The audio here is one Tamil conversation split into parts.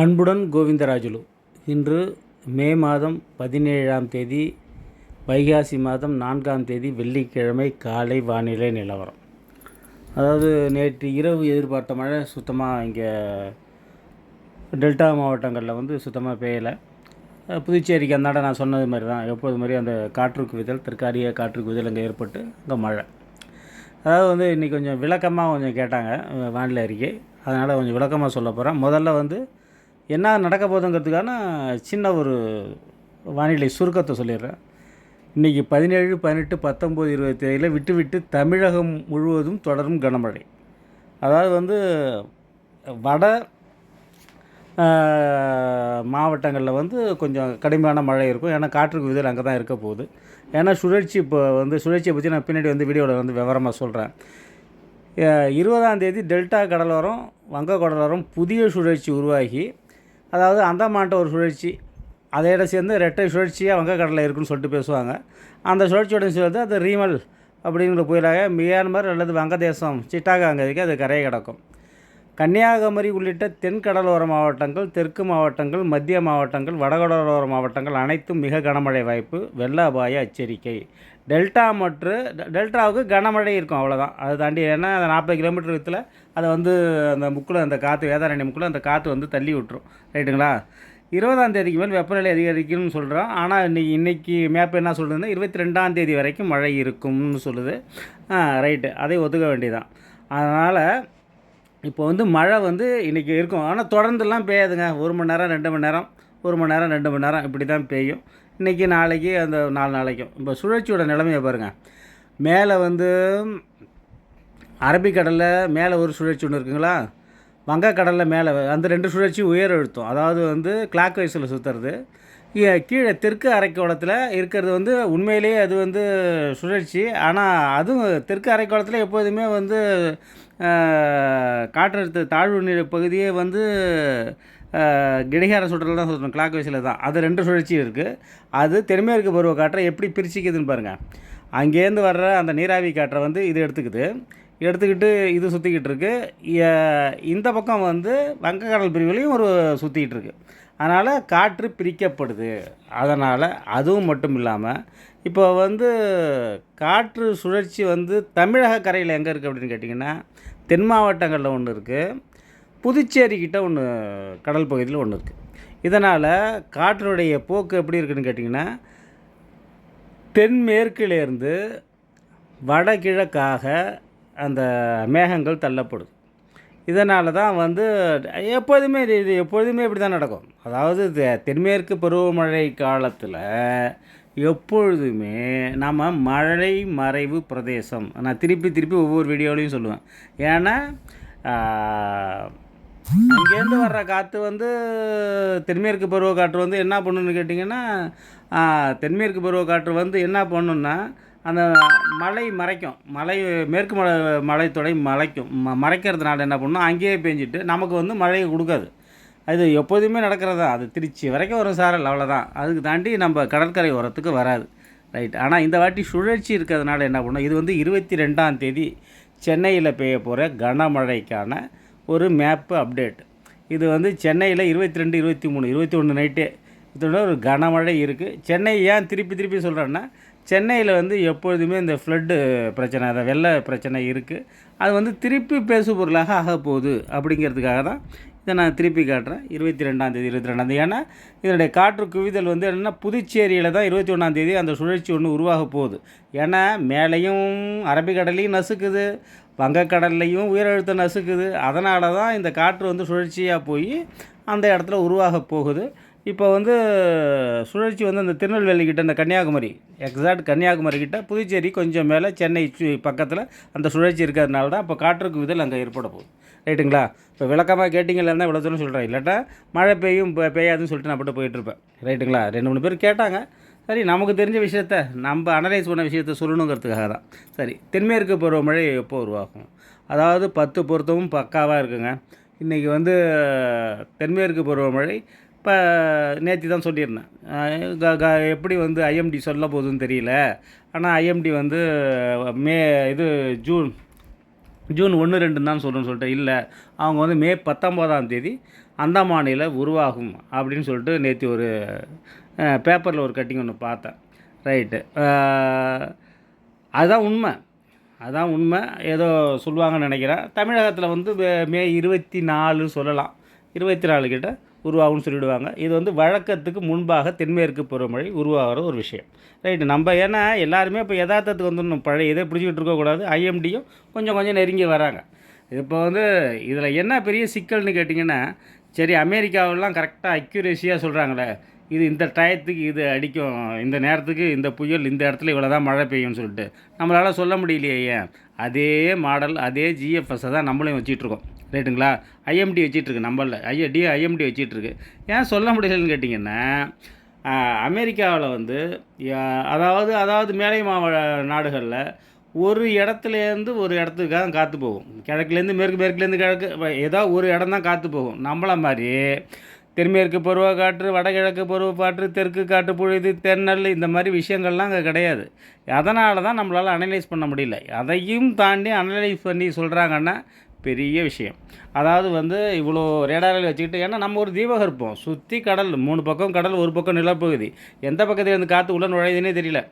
அன்புடன் கோவிந்தராஜுலு. இன்று மே மாதம் பதினேழாம் தேதி வைகாசி மாதம் நான்காம் தேதி வெள்ளிக்கிழமை காலை வானிலை நிலவரம். அதாவது நேற்று இரவு எதிர்பார்த்த மழை சுத்தமாக இங்கே டெல்டா மாவட்டங்களில் வந்து சுத்தமாக பெய்யலை. புதுச்சேரிக்கு அந்தாண்ட நான் சொன்னது மாதிரி தான். எப்போது மாதிரி அந்த காற்றுக்கு விதல் தற்காலிக காற்றுக்கு விதல் அங்கே ஏற்பட்டு அங்கே மழை. அதாவது வந்து இன்றைக்கி கொஞ்சம் விளக்கமாக கொஞ்சம் கேட்டாங்க வானிலை அறிக்கை. அதனால் கொஞ்சம் விளக்கமாக சொல்ல போகிறேன் முதல்ல வந்து என்ன நடக்க போகுதுங்கிறதுக்கான சின்ன ஒரு வானிலை சுருக்கத்தை சொல்லிடுறேன். இன்றைக்கி பதினேழு பதினெட்டு பத்தொம்போது இருபது தேதியில் விட்டு விட்டு தமிழகம் முழுவதும் தொடரும் கனமழை. அதாவது வந்து வட மாவட்டங்களில் வந்து கொஞ்சம் கடுமையான மழை இருக்கும். ஏன்னா காற்றுக்கு விதில் அங்கே தான் இருக்க போகுது. ஏன்னா சுழற்சி இப்போ வந்து சுழற்சியை பற்றி நான் பின்னாடி வந்து வீடியோவில் வந்து விவரமாக சொல்கிறேன் இருபதாம் தேதி டெல்டா கடலோரம் வங்க கடலோரம் புதிய சுழற்சி உருவாகி அதாவது அந்தமான்ட்ட ஒரு சுழற்சி அதையோட சேர்ந்து ரெட்டை சுழற்சியாக வங்கக்கடலில் இருக்குன்னு சொல்லிட்டு பேசுவாங்க. அந்த சுழற்சியோட சேர்ந்து அது ரீமல் அப்படிங்கிற புயலாக மியான்மர் அல்லது வங்கதேசம் சிட்டாக அங்கதிக்கு அது கரையை கிடக்கும். கன்னியாகுமரி உள்ளிட்ட தென் கடலோர மாவட்டங்கள் தெற்கு மாவட்டங்கள் மத்திய மாவட்டங்கள் வடகடலோர மாவட்டங்கள் அனைத்தும் மிக கனமழை வாய்ப்பு. வெள்ள அபாய எச்சரிக்கை. டெல்டா மற்றும் டெ- டெல்டாவுக்கு கனமழை இருக்கும் அவ்வளோதான் அதை தாண்டி ஏன்னா அந்த நாற்பது கிலோமீட்டர் விதத்தில் அதை வந்து அந்த முக்கில் அந்த காற்று வேதாரண்ய முக்கில் அந்த காற்று வந்து தள்ளி விட்டுரும். ரைட்டுங்களா? இருபதாம் தேதிக்கு மேல் வெப்பநிலை அதிகரிக்கும்னு சொல்கிறோம் ஆனால் இன்றைக்கி இன்றைக்கி மேப் என்ன சொல்லுதுன்னா இருபத்தி ரெண்டாம் தேதி வரைக்கும் மழை இருக்கும்னு சொல்லுது. ரைட்டு. அதை ஒதுக்க வேண்டியதான் அதனால் இப்போ வந்து மழை வந்து இன்றைக்கி இருக்கும். ஆனால் தொடர்ந்துலாம் பெய்யாதுங்க. ஒரு மணி நேரம் ரெண்டு மணி நேரம் ஒரு மணி நேரம் ரெண்டு மணி நேரம் இப்படி தான் பெய்யும். இன்றைக்கி நாளைக்கு அந்த நாலு நாளைக்கும். இப்போ சுழற்சியோட நிலைமையை பாருங்கள் மேலே வந்து அரபிக்கடலில் மேலே ஒரு சுழற்சி ஒன்று இருக்குங்களா? வங்கக்கடலில் மேலே அந்த ரெண்டு சுழற்சி உயர் அழுத்தம் அதாவது வந்து கிளாக் வைஸில் சுற்றுறது கீழே தெற்கு அரைக்கோளத்தில் இருக்கிறது வந்து உண்மையிலேயே அது வந்து சுழற்சி. ஆனால் அதுவும் தெற்கு அரைக்கோளத்தில் எப்போதுமே வந்து காற்றழுத்த தாழ்வு நிலை பகுதியே வந்து அஹ், சுற்றில் தான் சொல்கிறோம் கிளாக் வைஸில் தான். அது ரெண்டு சுழற்சியும் இருக்குது அது தென்மேற்கு பருவ காற்றை எப்படி பிரிச்சிக்குதுன்னு பாருங்கள் அங்கேருந்து வர்ற அந்த நீராவி காற்றை வந்து இது எடுத்துக்குது. எடுத்துக்கிட்டு இது சுற்றிக்கிட்டு இருக்கு இந்த பக்கம் வந்து வங்கக்கடல் பிரிவுலையும் ஒரு சுற்றிக்கிட்டு இருக்கு அதனால் காற்று பிரிக்கப்படுது. அதனால் அதுவும் மட்டும் இல்லாமல் இப்போ வந்து காற்று சுழற்சி வந்து தமிழக கரையில் எங்கே இருக்குது அப்படின்னு கேட்டிங்கன்னா தென் மாவட்டங்களில் ஒன்று இருக்குது புதுச்சேரி கிட்ட ஒன்று கடல் பகுதியில் ஒன்று இருக்குது இதனால் காற்றினுடைய போக்கு எப்படி இருக்குதுன்னு கேட்டிங்கன்னா தென்மேற்கிலேருந்து வடகிழக்காக அந்த மேகங்கள் தள்ளப்படுது இதனால தான் வந்து எப்போதுமே இது எப்பொழுதுமே இப்படி தான் நடக்கும். அதாவது தெ- தென்மேற்கு பருவமழை காலத்தில் எப்பொழுதுமே நம்ம மழை மறைவு பிரதேசம் நான் திருப்பி திருப்பி ஒவ்வொரு வீடியோலையும் சொல்லுவேன். ஏன்னா அங்கேருந்து வர்ற காற்று வந்து தென்மேற்கு பருவ காற்று வந்து என்ன பண்ணுன்னு கேட்டிங்கன்னா தென்மேற்கு பருவ காற்று வந்து என்ன பண்ணுன்னா அந்த மலை மறைக்கும். மலை மேற்கு மலை மலைத்தொடை மலைக்கும் ம மறைக்கிறதுனால என்ன பண்ணும்? அங்கேயே பேஞ்சிட்டு நமக்கு வந்து மழையை கொடுக்காது. அது எப்போதுமே நடக்கிறதா அது திருச்சி வரைக்கும் வரும் சார் அவ்வளோதான் அதுக்கு தாண்டி நம்ம கடற்கரை ஓரத்துக்கு வராது. ரைட் ஆனால் இந்த வாட்டி சுழற்சி இருக்கிறதுனால என்ன பண்ணும்? இது வந்து இருபத்தி ரெண்டாம் தேதி சென்னையில் பெய்ய போகிற கனமழைக்கான ஒரு மேப்பு அப்டேட் இது வந்து சென்னையில் இருபத்தி ரெண்டு இருபத்தி மூணு இருபத்தி ஒன்று நைட்டே இதோட ஒரு கனமழை இருக்குது சென்னை ஏன் திருப்பி திருப்பி சொல்கிறேன்னா சென்னையில் வந்து எப்பொழுதுமே இந்த ஃப்ளட்டு பிரச்சனை அதை வெள்ள பிரச்சனை இருக்குது அது வந்து திருப்பி பேசு பொருளாக ஆக போகுது அப்படிங்கிறதுக்காக தான் இதை நான் திருப்பி காட்டுறேன். இருபத்தி ரெண்டாந்தேதி இருபத்தி ரெண்டாந்தேதி ஏன்னா இதனுடைய காற்று குவிதல் வந்து என்னென்னா புதுச்சேரியில் தான் இருபத்தி ஒன்றாந்தேதி அந்த சுழற்சி ஒன்று உருவாக போகுது. ஏன்னா மேலேயும் அரபிக்கடல்லையும் நசுக்குது வங்கக்கடல்லையும் உயரழுத்தம் நசுக்குது. அதனால தான் இந்த காற்று வந்து சுழற்சியாக போய் அந்த இடத்துல உருவாக போகுது. இப்போ வந்து சுழற்சி வந்து அந்த திருநெல்வேலி கிட்ட இந்த கன்னியாகுமரி எக்ஸாக்ட் கன்னியாகுமரி கிட்ட புதுச்சேரி கொஞ்சம் மேலே சென்னை சு- பக்கத்தில் அந்த சுழற்சி இருக்கிறதுனால தான் இப்போ காற்றுக்கு விதல் அங்கே ஏற்பட போகுது. ரைட்டுங்களா? இப்போ விளக்கமாக கேட்டிங்கன்னு இவ்வளோ தூரம் சொல்கிறேன் இல்லாட்டா மழை பெய்யும் பெ- பெய்யாதுன்னு சொல்லிட்டு நான் போட்டு போயிட்டுருப்பேன் ரைட்டுங்களா? ரெண்டு மூணு பேர் கேட்டாங்க. சரி நமக்கு தெரிஞ்ச விஷயத்த நம்ம அனலைஸ் பண்ண விஷயத்த சொல்லணுங்கிறதுக்காக தான். சரி தென்மேற்கு பருவமழை எப்போ உருவாகும்? அதாவது பத்து பொருத்தமும் பக்காவாக இருக்குங்க. இன்றைக்கி வந்து தென்மேற்கு பருவமழை இப்போ நேற்று தான் சொல்லியிருந்தேன் க- க- எப்படி வந்து ஐஎம்டி சொல்ல போகுதுன்னு தெரியல. ஆனால் ஐஎம்டி வந்து மே இது ஜூன் ஜூன் ஒன்று ரெண்டுன்னு தான் சொல்லணும்னு சொல்லிட்டு இல்லை. அவங்க வந்து மே பத்தொம்போதாம் தேதி அந்தமானில் உருவாகும் அப்படின்னு சொல்லிட்டு நேற்று ஒரு பேப்பரில் ஒரு கட்டிங் ஒன்று பார்த்தேன். ரைட்டு அதுதான் உண்மை. அதான் உண்மை. ஏதோ சொல்லுவாங்கன்னு நினைக்கிறேன். தமிழகத்தில் வந்து மே இருபத்தி நாலு சொல்லலாம். இருபத்தி நாலு கிட்ட உருவாகும்னு சொல்லிவிடுவாங்க இது வந்து வழக்கத்துக்கு முன்பாக தென்மேற்கு பருவமழை உருவாகிற ஒரு விஷயம். ரைட்டு நம்ம ஏன்னா எல்லாருமே இப்போ யதார்த்தத்துக்கு வந்து பழைய இதை பிடிச்சிக்கிட்டு இருக்கக்கூடாது ஐஎம்டியும் கொஞ்சம் கொஞ்சம் நெருங்கி வராங்க. இப்போ வந்து இதில் என்ன பெரிய சிக்கல்னு கேட்டிங்கன்னா சரி அமெரிக்காவெல்லாம் கரெக்டாக அக்யூரேசியாக சொல்கிறாங்களே இது இந்த டயத்துக்கு இது அடிக்கும். இந்த நேரத்துக்கு இந்த புயல் இந்த இடத்துல இவ்வளோ தான் மழை பெய்யும்னு சொல்லிட்டு நம்மளால் சொல்ல முடியலையே ஏன்? அதே மாடல் அதே ஜிஎஃப்எஸ்ஸை தான் நம்மளையும் வச்சிட்ருக்கோம் ரைட்டுங்களா? ஐஎம்டி வச்சிட்ருக்கு நம்மளில் ஐயா டி ஐஎம்டி வச்சிட்ருக்கு. ஏன் சொல்ல முடியலன்னு கேட்டிங்கன்னா அமெரிக்காவில் வந்து அதாவது அதாவது மேலை மாவ நாடுகளில் ஒரு இடத்துலேருந்து ஒரு இடத்துக்கு தான் காற்று போகும். கிழக்குலேருந்து மேற்கு மேற்குலேருந்து கிழக்கு ஏதோ ஒரு இடம் தான் காற்று போகும். நம்மள மாதிரி தென்மேற்கு பருவ காற்று வடகிழக்கு பருவ காற்று தெற்கு காற்று பொழுது தென்னல் இந்த மாதிரி விஷயங்கள்லாம் அங்கே கிடையாது. அதனால தான் நம்மளால் அனலைஸ் பண்ண முடியல. அதையும் தாண்டி அனலைஸ் பண்ணி சொல்கிறாங்கன்னா பெரிய விஷயம். அதாவது வந்து இவ்வளோ ரேடாரில் வச்சுக்கிட்டு ஏன்னா நம்ம ஒரு தீபகற்பம் சுற்றி கடல் மூணு பக்கம் கடல் ஒரு பக்கம் நிலப்பகுதி. எந்த பக்கத்துல இருந்து காற்று உள்ள நுழையுதுன்னே தெரியல.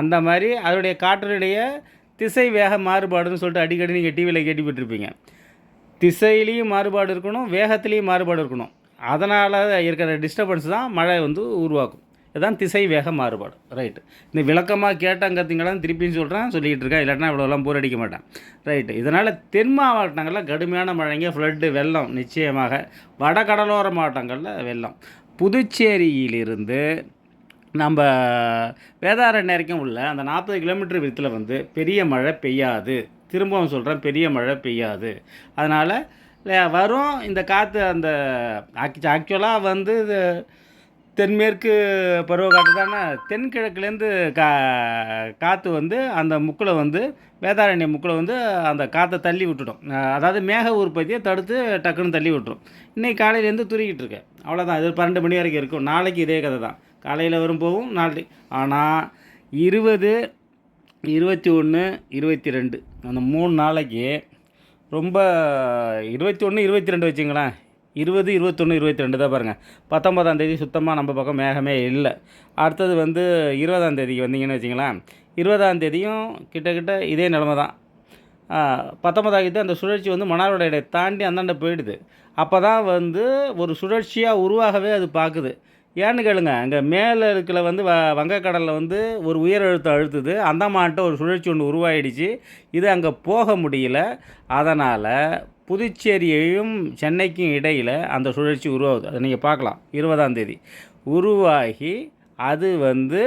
அந்த மாதிரி அதனுடைய காற்றினுடைய திசை வேக மாறுபாடுன்னு சொல்லிட்டு அடிக்கடி நீங்கள் டிவியில் கேட்டுப்பட்டிருப்பீங்க திசையிலையும் மாறுபாடு இருக்கணும் வேகத்துலேயும் மாறுபாடு இருக்கணும். அதனால் இருக்கிற டிஸ்டர்பன்ஸ் தான் மழை வந்து உருவாக்கும். இதுதான் திசை வேக மாறுபாடு. ரைட்டு இந்த விளக்கமாக கேட்டாங்கத்திங்களாம் திருப்பியும் சொல்கிறேன் சொல்லிக்கிட்டு இருக்கேன் இல்லாட்டினா இவ்வளோலாம் போர் அடிக்க மாட்டேன். ரைட்டு இதனால் தென் மாவட்டங்களில் கடுமையான மழைங்க ஃப்ளட்டு வெள்ளம் நிச்சயமாக வட கடலோர மாவட்டங்களில் வெள்ளம். புதுச்சேரியிலிருந்து நம்ம வேதாரண்யம் வரைக்கும் உள்ள அந்த நாற்பது கிலோமீட்டர் விதத்தில் வந்து பெரிய மழை பெய்யாது. திரும்பவும் சொல்கிறேன் பெரிய மழை பெய்யாது. அதனால் வரும் இந்த காற்று அந்த ஆக்சுவலாக வந்து இது தென்மேற்கு பருவக்காற்று தானே தென்கிழக்குலேருந்து கா காற்று வந்து அந்த முக்கில் வந்து வேதாரண்ய முக்கில் வந்து அந்த காற்றை தள்ளி விட்டுடும். அதாவது மேக உற்பத்தியை தடுத்து டக்குன்னு தள்ளி விட்டுரும். இன்றைக்கி காலையிலேருந்து துருக்கிட்டு இருக்கேன் அவ்வளோதான் இது பன்னெண்டு மணி வரைக்கும் இருக்கும். நாளைக்கு இதே கதை தான். காலையில் வரும் போகும் நாளைக்கு ஆனால் இருபது இருபத்தி ஒன்று இருபத்தி ரெண்டு அந்த மூணு நாளைக்கு ரொம்ப இருபத்தி ஒன்று இருபத்தி ரெண்டு வச்சுங்களேன். இருபது இருபத்தொன்று இருபத்தி ரெண்டு தான் பாருங்கள் பத்தொன்பதாம் தேதி சுத்தமாக நம்ம பக்கம் மேகமே இல்லை. அடுத்தது வந்து இருபதாம் தேதிக்கு வந்தீங்கன்னு வச்சிங்களேன். இருபதாம் தேதியும் கிட்டக்கிட்ட இதே நிலமை தான். பத்தொன்பதாகிட்டு தேதி அந்த சுழற்சி வந்து மணாலோட இடையை தாண்டி அந்தாண்ட போயிடுது. அப்போ தான் வந்து ஒரு சுழற்சியாக உருவாகவே அது பார்க்குது ஏன்னு கேளுங்க அங்கே மேலே இருக்கிற வந்து வ வங்கக்கடலில் வந்து ஒரு உயர் அழுத்தம் அழுத்துது. அந்தமான்ட்ட ஒரு சுழற்சி ஒன்று உருவாயிடுச்சு. இது அங்கே போக முடியல. அதனால் புதுச்சேரியையும் சென்னைக்கும் இடையில் அந்த சுழற்சி உருவாகுது. அதை நீங்கள் பார்க்கலாம். இருபதாம் தேதி. உருவாகி அது வந்து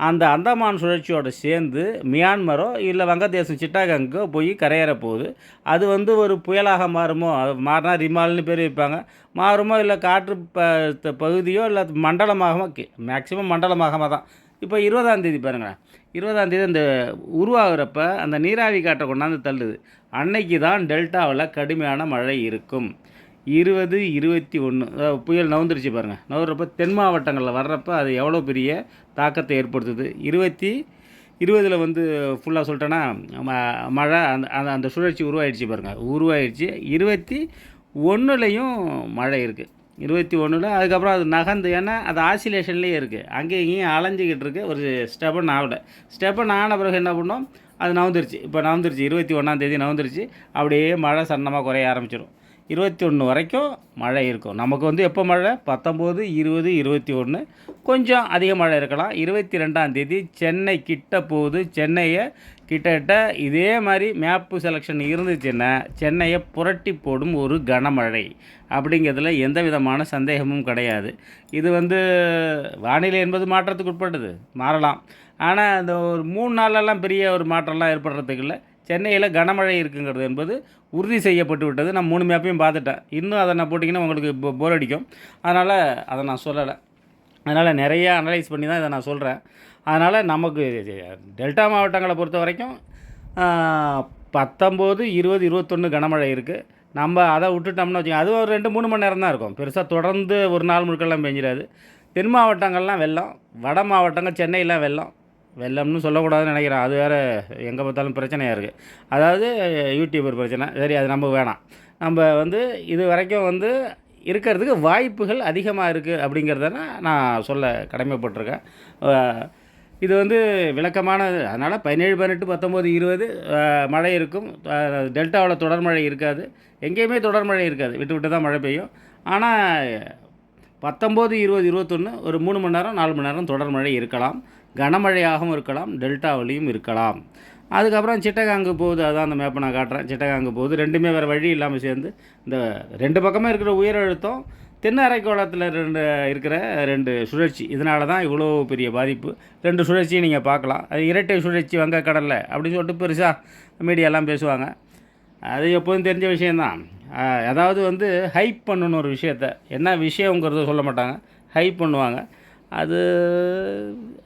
அந்த அந்தமான் சுழற்சியோடு சேர்ந்து மியான்மரோ இல்லை வங்கதேசம் சிட்டாகங்கோ போய் கரையேற போகுது. அது வந்து ஒரு புயலாக மாறுமோ? அது மாறினா ரிமால்னு பேர் வைப்பாங்க. மாறுமோ இல்லை காற்று ப பகுதியோ இல்லை மண்டலமாக மேக்சிமம் மண்டலமாக தான். இப்போ இருபதாம் தேதி பாருங்களேன். இருபதாம் தேதி அந்த உருவாகிறப்ப அந்த நீராவி காற்றை கொண்டாந்து தள்ளுது. அன்னைக்கு தான் டெல்டாவில் கடுமையான மழை இருக்கும். இருபது இருபத்தி ஒன்று புயல் நவுந்துருச்சு பாருங்கள் நவுறப்ப தென் மாவட்டங்களில் வர்றப்ப அது எவ்வளோ பெரிய தாக்கத்தை ஏற்படுத்துது? இருபத்தி இருபதில் வந்து ஃபுல்லாக சொல்லிட்டேன்னா ம- மழை அந்த அந்த அந்த சுழற்சி உருவாயிடுச்சு பாருங்கள் உருவாயிடுச்சு. இருபத்தி ஒன்றுலையும் மழை இருக்குது இருபத்தி ஒன்றில் அதுக்கப்புறம் அது நகர்ந்து ஏன்னா அது ஆசிலேஷன்லேயே இருக்குது அங்கேயும் இங்கேயும் அலைஞ்சிக்கிட்டு இருக்குது ஒரு ஸ்டெபன் ஆகல. ஸ்டெபன் ஆன பிறகு என்ன பண்ணோம்? அது நவந்துருச்சு. இப்போ நவந்துருச்சு. இருபத்தி ஒன்றாந்தேதி நவந்துருச்சு. அப்படியே மழை சன்னமாக குறைய ஆரம்பிச்சிடும் இருபத்தி ஒன்று வரைக்கும் மழை இருக்கும். நமக்கு வந்து எப்போ மழை? பத்தொம்போது இருபது இருபத்தி ஒன்று கொஞ்சம் அதிக மழை இருக்கலாம். இருபத்தி ரெண்டாம் தேதி சென்னை கிட்ட போகுது. சென்னையை கிட்டத்தட்ட இதே மாதிரி மேப்பு செலெக்ஷன் இருந்துச்சுன்னா சென்னையை புரட்டி போடும் ஒரு கனமழை அப்படிங்கிறதுல எந்த விதமான சந்தேகமும் கிடையாது. இது வந்து வானிலை என்பது மாற்றத்துக்கு உட்பட்டது மாறலாம். ஆனால் இந்த ஒரு மூணு நாளெல்லாம் பெரிய ஒரு மாற்றம்லாம் ஏற்படுறதுக்கு இல்லை. சென்னையில் கனமழை இருக்குங்கிறது என்பது உறுதி செய்யப்பட்டு விட்டது. நான் மூணு மேப்பையும் பார்த்துட்டேன். இன்னும் அதை நான் போட்டிங்கன்னா உங்களுக்கு இப்போ போர் அடிக்கும். அதனால் அதை நான் சொல்லலை. அதனால் நிறையா அனலைஸ் பண்ணி தான் இதை நான் சொல்கிறேன் அதனால் நமக்கு டெல்டா மாவட்டங்களை பொறுத்த வரைக்கும் பத்தொம்போது இருபது இருபத்தொன்று கனமழை இருக்குது நம்ம அதை விட்டுட்டோம்னு வச்சுக்கோங்க அது ஒரு ரெண்டு மூணு மணி நேரம் தான் இருக்கும். பெருசாக தொடர்ந்து ஒரு நாள் முழுக்கெல்லாம் பெஞ்சிடாது. தென் மாவட்டங்கள்லாம் வெள்ளம் வட மாவட்டங்கள் சென்னையெலாம் வெள்ளம். வெள்ளம்னு சொல்லக்கூடாதுன்னு நினைக்கிறேன். அது வேறு எங்கே பார்த்தாலும் பிரச்சனையாக இருக்குது அதாவது யூடியூபர் பிரச்சனை. சரி அது நம்ம வேணாம். நம்ம வந்து இது வரைக்கும் வந்து இருக்கிறதுக்கு வாய்ப்புகள் அதிகமாக இருக்குது அப்படிங்கிறத நான் சொல்ல கடமைப்பட்டிருக்கேன். இது வந்து விளக்கமானது. அதனால் பதினேழு பதினெட்டு பத்தொம்போது இருபது மழை இருக்கும். டெல்டாவில் தொடர் மழை இருக்காது. எங்கேயுமே தொடர் மழை இருக்காது. விட்டு விட்டு தான் மழை பெய்யும். ஆனால் பத்தொம்போது இருபது இருபத்தொன்று ஒரு மூணு மணி நேரம் நாலு மணி நேரம் தொடர் மழை இருக்கலாம். கனமழையாகவும் இருக்கலாம். டெல்டாவிலையும் இருக்கலாம். அதுக்கப்புறம் சிட்டகாங்கு போகுது. அதான் அந்த மேப்பை நான் காட்டுறேன். சிட்டகாங்கு போகுது. ரெண்டுமே வேறு வழி இல்லாமல் சேர்ந்து இந்த ரெண்டு பக்கமே இருக்கிற உயர் அழுத்தம் தென் அரைக்கோளத்தில் ரெண்டு இருக்கிற ரெண்டு சுழற்சி. இதனால தான் இவ்வளோ பெரிய பாதிப்பு. ரெண்டு சுழற்சியும் நீங்கள் பார்க்கலாம். அது இரட்டை சுழற்சி வங்கக்கடலில் அப்படின்னு சொல்லிட்டு பெருசாக மீடியாலாம் பேசுவாங்க. அது எப்போதும் தெரிஞ்ச விஷயந்தான் அதாவது வந்து ஹைப் பண்ணணும் ஒரு விஷயத்த. என்ன விஷயங்கிறத சொல்ல மாட்டாங்க. ஹைப் பண்ணுவாங்க. அது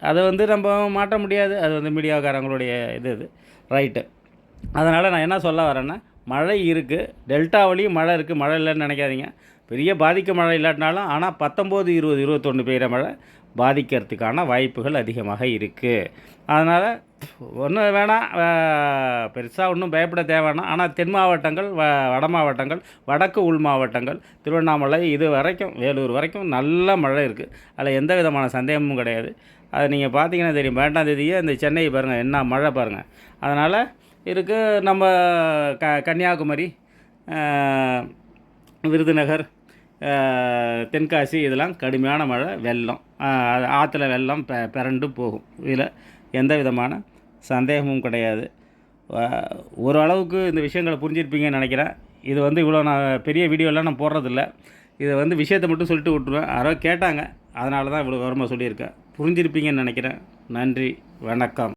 அதை வந்து நம்ம மாற்ற முடியாது. அது வந்து மீடியாக்காரங்களுடைய இது இது ரைட்டு அதனால் நான் என்ன சொல்ல வரேன்னா மழை இருக்குது டெல்டாவிலையும் மழை இருக்குது மழை இல்லைன்னு நினைக்காதீங்க. பெரிய பாதிக்க மழை இல்லாட்டினாலும் ஆனால் பத்தொம்போது இருபது இருபத்தொன்று பெய்கிற மழை பாதிக்கிறதுக்கான வாய்ப்புகள் அதிகமாக இருக்குது அதனால் ஒன்றும் வேணாம் பெருசாக ஒன்றும் பயப்பட தேவைன்னா ஆனால் தென் மாவட்டங்கள் வ வட மாவட்டங்கள் வடக்கு உள் மாவட்டங்கள் திருவண்ணாமலை இது வரைக்கும் வேலூர் வரைக்கும் நல்ல மழை இருக்குது அதில் எந்த விதமான சந்தேகமும் கிடையாது. அது நீங்கள் பார்த்தீங்கன்னா தெரியும். பன்னெண்டாம் தேதியே இந்த சென்னை பாருங்கள் என்ன மழை பாருங்கள் அதனால் இருக்குது நம்ம க கன்னியாகுமரி விருதுநகர் தென்காசி இதெல்லாம் கடுமையான மழை வெள்ளம். ஆற்றுல வெள்ளம் பெ பிறண்டு போகும். இதில் எந்த விதமான சந்தேகமும் கிடையாது. ஓரளவுக்கு இந்த விஷயங்களை புரிஞ்சிருப்பீங்கன்னு நினைக்கிறேன். இது வந்து இவ்வளோ நான் பெரிய வீடியோலாம் நான் போடுறதில்ல. இதை வந்து விஷயத்தை மட்டும் சொல்லிட்டு விட்ருவேன் யாரோ கேட்டாங்க. அதனால தான் இவ்வளோ விவரமாக சொல்லியிருக்கேன். புரிஞ்சிருப்பீங்கன்னு நினைக்கிறேன். நன்றி. வணக்கம்.